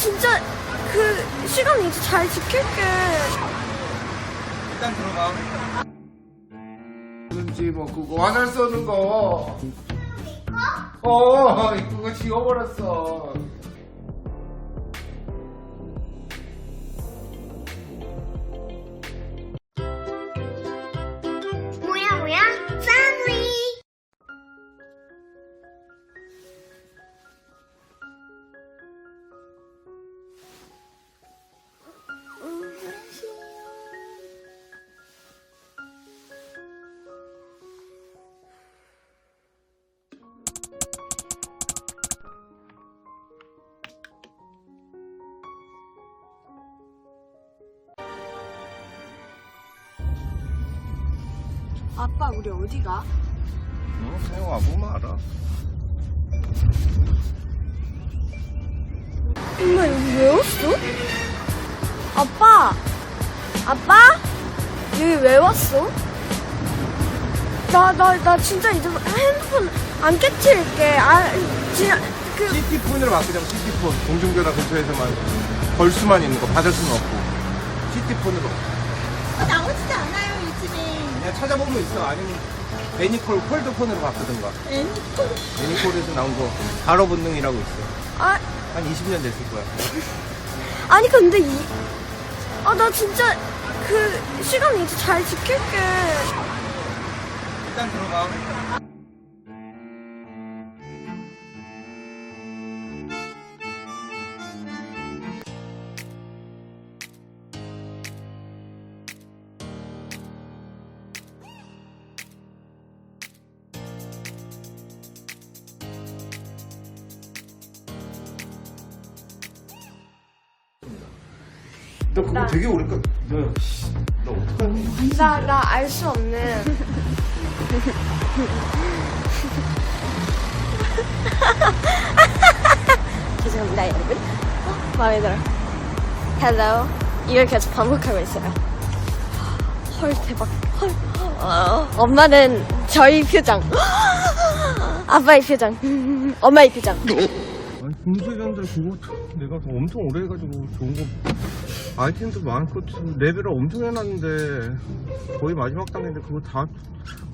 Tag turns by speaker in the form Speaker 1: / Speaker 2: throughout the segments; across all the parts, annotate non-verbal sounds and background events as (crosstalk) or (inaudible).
Speaker 1: 진짜 그 시간 이제 잘 지킬게.
Speaker 2: 일단 들어가. 뭔지 뭐 그거 화살 쏘는 거. 어, 그거 지워버렸어.
Speaker 1: 아빠 우리 어디 가?
Speaker 2: 응, 그냥 와보면 알아.
Speaker 1: 엄마 여기 왜 왔어? 아빠! 아빠? 여기 왜 왔어? 나, 나, 나 진짜 이제 핸드폰 안 깨트릴게. 아, 진짜, 그,
Speaker 2: 시티폰으로 바꾸자고, 시티폰. 공중교라 근처에서만 걸 수만 있는 거, 받을 수는 없고. 시티폰으로.
Speaker 3: 나오지도 않아요
Speaker 2: 그냥 찾아보면 있어. 아니면 애니콜 폴드폰으로 바꾸든가.
Speaker 3: 애니콜
Speaker 2: 애니콜에서 나온 거, 바로 본능이라고 있어.
Speaker 1: 아,
Speaker 2: 한 20년 됐을 거야. (laughs)
Speaker 1: 아니, 근데 이, 아, 나 진짜, 그, 시간 이제 잘 지킬게.
Speaker 2: 일단 들어가. 그거 되게 오래 씨, 너 어떡하니?
Speaker 1: 나, 나 알 수 없는. (laughs) 죄송합니다, 여러분. 어, 마음에 들어. Hello. 이걸 계속 반복하고 있어요. 헐, 대박. 헐. 어, 엄마는 저희 표정. (gasps) 아빠의 표정. 엄마의 표정.
Speaker 2: 아니 공수전들 그거 내가 더 엄청 오래 해가지고 좋은 거 아이템도 많고 레벨을 엄청 해놨는데 거의 마지막 단계인데 그거 다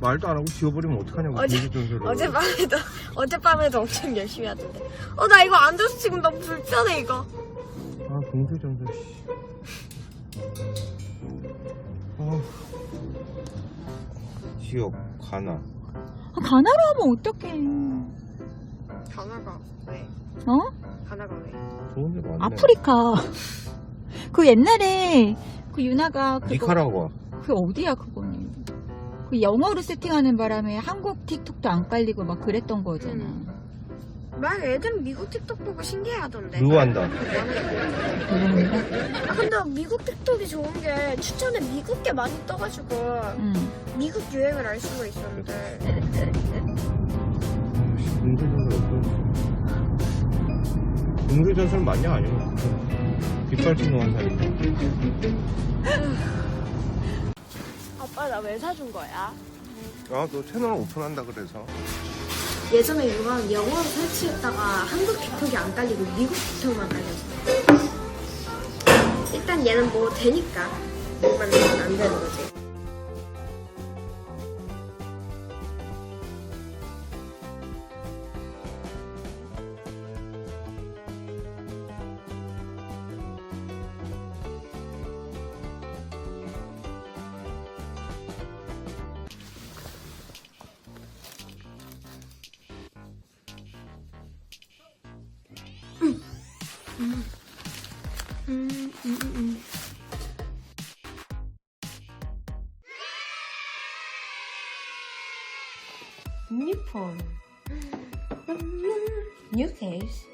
Speaker 2: 말도 안 하고 지워버리면 어떡하냐고
Speaker 1: 어제, 어젯밤에도, (laughs) 어젯밤에도 엄청 열심히 하던데. 어, 나 이거 안 돼서 지금 너무 불편해, 이거.
Speaker 2: 아 공수전술 아 지역 가나
Speaker 3: 아, 가나로 하면 어떡해
Speaker 1: 가나가 왜?
Speaker 3: 어?
Speaker 1: 가나가 왜?
Speaker 2: 좋은 데 많네
Speaker 3: 아프리카 (laughs) 그 옛날에 그 유나가 그거
Speaker 2: 니카라과
Speaker 3: 그 어디야 그거는 그 영어로 세팅하는 바람에 한국 틱톡도 안 깔리고 막 그랬던 거잖아
Speaker 1: 막 애들은 미국 틱톡 보고 신기해하던데.
Speaker 2: 루안다?
Speaker 1: 아 근데 미국 틱톡이 좋은 게 추천에 미국 게 많이 떠가지고
Speaker 3: 응.
Speaker 1: 미국 유행을 알 수가 있었는데. (laughs)
Speaker 2: 공수전술 맞냐 아니면 빗발친동한 사람인데
Speaker 1: 아빠 나 왜 사준 거야?
Speaker 2: 아너 채널 오픈한다 그래서
Speaker 1: 예전에 이건 영어로 설치했다가 한국 틱톡이 안 깔리고 미국 틱톡만 깔렸어. 일단 얘는 뭐 되니까 뭐만 되면 안 되는 거지. 음, 음, 음. 뉴폰 뉴 케이스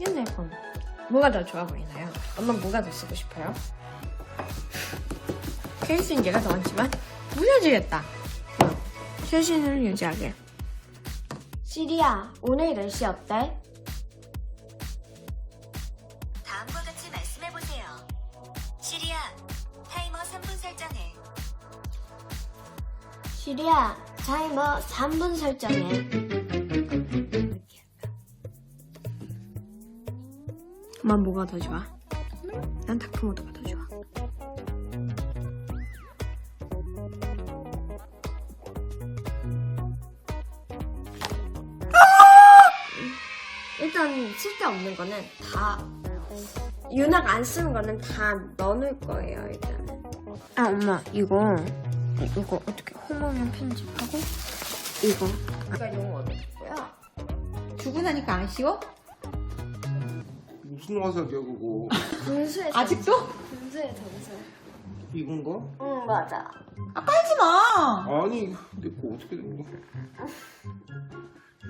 Speaker 1: 옛날 폰 뭐가 더 좋아 보이나요? 엄마 뭐가 더 쓰고 싶어요? 케이스는 얘가 더 많지만 무너지겠다 최신을 유지하게 시리야 오늘 날씨 어때?
Speaker 4: 시리아, 타이머 3분 설정해.
Speaker 1: 시리야 타이머 3분 설정해 엄마 뭐가 더 좋아? 난 다크모드가 더 좋아. 일단 쓸데없는 거는 다 유나가 안 쓰는 거는 다 넣어놓을 거예요 일단은 아 엄마 이거 이거 어떻게 홈화면 편집하고? 이거. 아까 용어 어딨고요?
Speaker 3: 주고 나니까 아쉬워?
Speaker 2: 무슨 화석이야 그거?
Speaker 1: 분수에
Speaker 3: 아직도?
Speaker 1: 분수에 점수
Speaker 2: 이건가?
Speaker 1: 응 맞아.
Speaker 3: 아 깔지 마.
Speaker 2: 아니 내거 어떻게 된 거야?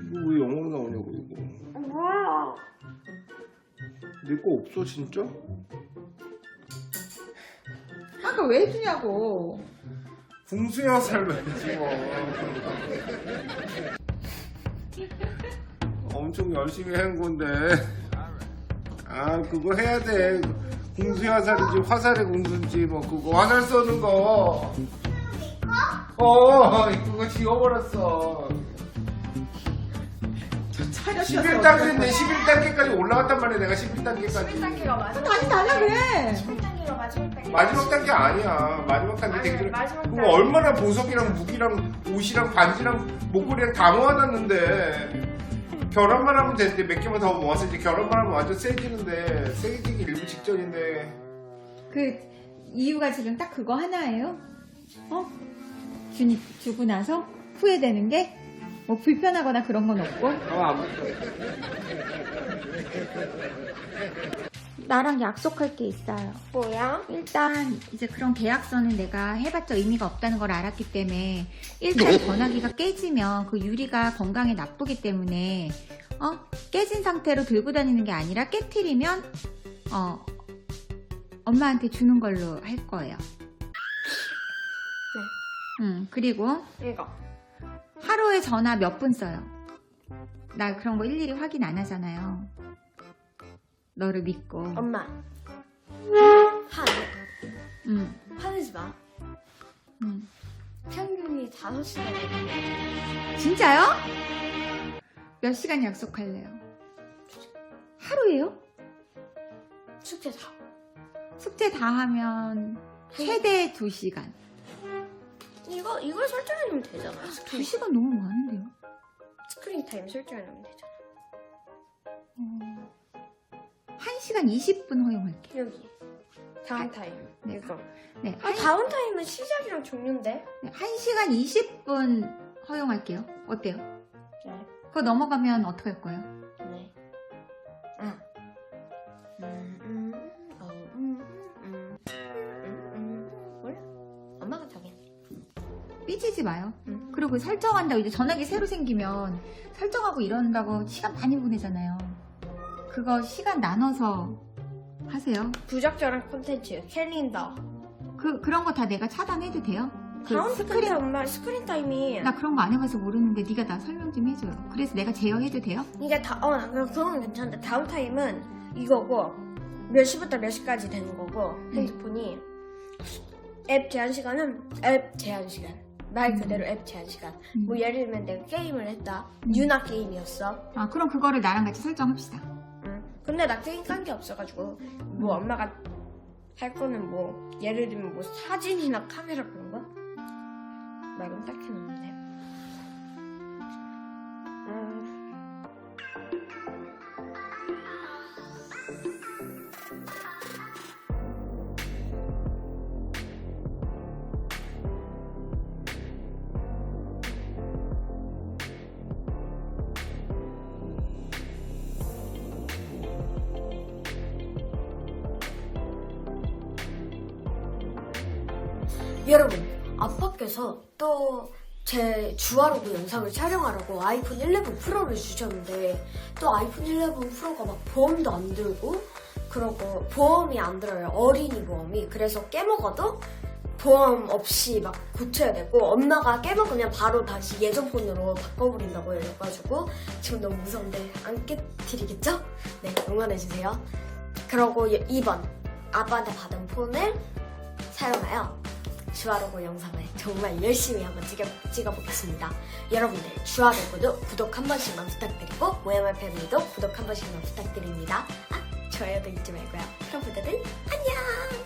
Speaker 2: 이거 왜 영어로 나오냐고 이거.
Speaker 1: 뭐야
Speaker 2: 내 거 없어 진짜?
Speaker 3: 아까 왜 해주냐고.
Speaker 2: 궁수야 살면지 뭐 엄청 열심히 한 건데 아 그거 해야 돼 궁수 화살인지 화살의 궁수인지 뭐 그거 화살 쏘는 거 어, 그거 지워버렸어. 11단계인데 11단계까지 올라갔단 말이야, 내가 11단계까지.
Speaker 1: 11단계가 마지막
Speaker 3: 다시 달라 그래.
Speaker 1: 11단계가 마지막 단계
Speaker 2: 마지막 단계 아니야. 마지막 단계
Speaker 1: 아니,
Speaker 2: 되게.
Speaker 1: 마지막
Speaker 2: 그거
Speaker 1: 단계.
Speaker 2: 얼마나 보석이랑 무기랑 옷이랑 반지랑 목걸이랑 다 모아놨는데. 결혼만 하면 되는데 몇 개만 더 모았을 때 결혼만 하면 완전 세지는데 세지기 일부 직전인데
Speaker 3: 그 이유가 지금 딱 그거 하나예요? 어? 주니 주고 나서 후회되는 게 뭐 불편하거나 그런 건 없고
Speaker 2: 아,
Speaker 3: 나랑 약속할 게 있어요.
Speaker 1: 뭐야?
Speaker 3: 일단 이제 그런 계약서는 내가 해봤자 의미가 없다는 걸 알았기 때문에 일단 전화기가 깨지면 그 유리가 건강에 나쁘기 때문에 어 깨진 상태로 들고 다니는 게 아니라 깨트리면 어 엄마한테 주는 걸로 할 거예요. 음 그리고
Speaker 1: 이거
Speaker 3: 하루에 전화 몇 분 써요. 나 그런 거 일일이 확인 안 하잖아요. 너를 믿고.
Speaker 1: 엄마 한
Speaker 3: 음,
Speaker 1: 화내지 마
Speaker 3: 음.
Speaker 1: 평균이 5시간
Speaker 3: 진짜요? 몇 시간 약속할래요? 하루예요?
Speaker 1: 숙제 다
Speaker 3: 숙제 다 하면 최대 2시간.
Speaker 1: 이거 이걸 설정해 놓으면 되잖아
Speaker 3: 2시간 너무 많은데요?
Speaker 1: 스크린 타임 설정해 놓으면 되잖아
Speaker 3: 어, 1시간 20분 허용할게요.
Speaker 1: 여기 다운 타임
Speaker 3: 네.
Speaker 1: 이거
Speaker 3: 네,
Speaker 1: 아 다운 타임은 시작이랑 종료인데
Speaker 3: 네, 1시간 20분 허용할게요. 어때요?
Speaker 1: 네
Speaker 3: 그거 넘어가면 어떻게 할 거예요? 삐지지 마요.
Speaker 1: 음.
Speaker 3: 그리고 설정한다고 이제 전화기 새로 생기면 설정하고 이런다고 시간 많이 보내잖아요. 그거 시간 나눠서 하세요.
Speaker 1: 부적절한 콘텐츠, 캘린더.
Speaker 3: 그 그런 거 다 내가 차단해도 돼요? 그
Speaker 1: 다운
Speaker 3: 스크린
Speaker 1: 스크린 엄마 스크린 타임이
Speaker 3: 나 그런 거 안 해봐서 모르는데 네가 나 설명 좀 해줘요. 그래서 내가 제어해도 돼요?
Speaker 1: 이게 다, 어, 나 그럼 그건 괜찮은데 다운 타임은 이거고 몇 시부터 몇 시까지 되는 거고 핸드폰이 앱 제한 시간은 앱 제한 시간. 말 그대로 앱 제한 시간.
Speaker 3: 음.
Speaker 1: 뭐 예를 들면 내가 게임을 했다. 유나 게임이었어.
Speaker 3: 아 그럼 그거를 나랑 같이 설정합시다.
Speaker 1: 응. 근데 나 게임 깐 게 없어가지고 뭐 엄마가 할 거는 뭐 예를 들면 뭐 사진이나 카메라 그런 거 말고는 딱히 없는데. 여러분, 아빠께서 또 제 주화로그 영상을 촬영하라고 아이폰 11 프로를 주셨는데 또 아이폰 11 프로가 막 보험도 안 들고 그러고 보험이 안 들어요. 어린이 보험이. 그래서 깨먹어도 보험 없이 막 고쳐야 되고 엄마가 깨먹으면 바로 다시 예전 폰으로 바꿔버린다고 해가지고 지금 너무 무서운데 안 깨뜨리겠죠? 네, 응원해주세요. 그러고 2번 아빠한테 받은 폰을 사용하여 주아로그 영상을 정말 열심히 한번 찍어, 찍어보겠습니다. 여러분들 주아로그도 구독 한 번씩만 부탁드리고 모야말 패밀리도 구독 한 번씩만 부탁드립니다. 아, 좋아요도 잊지 말고요. 그럼 부자들 안녕!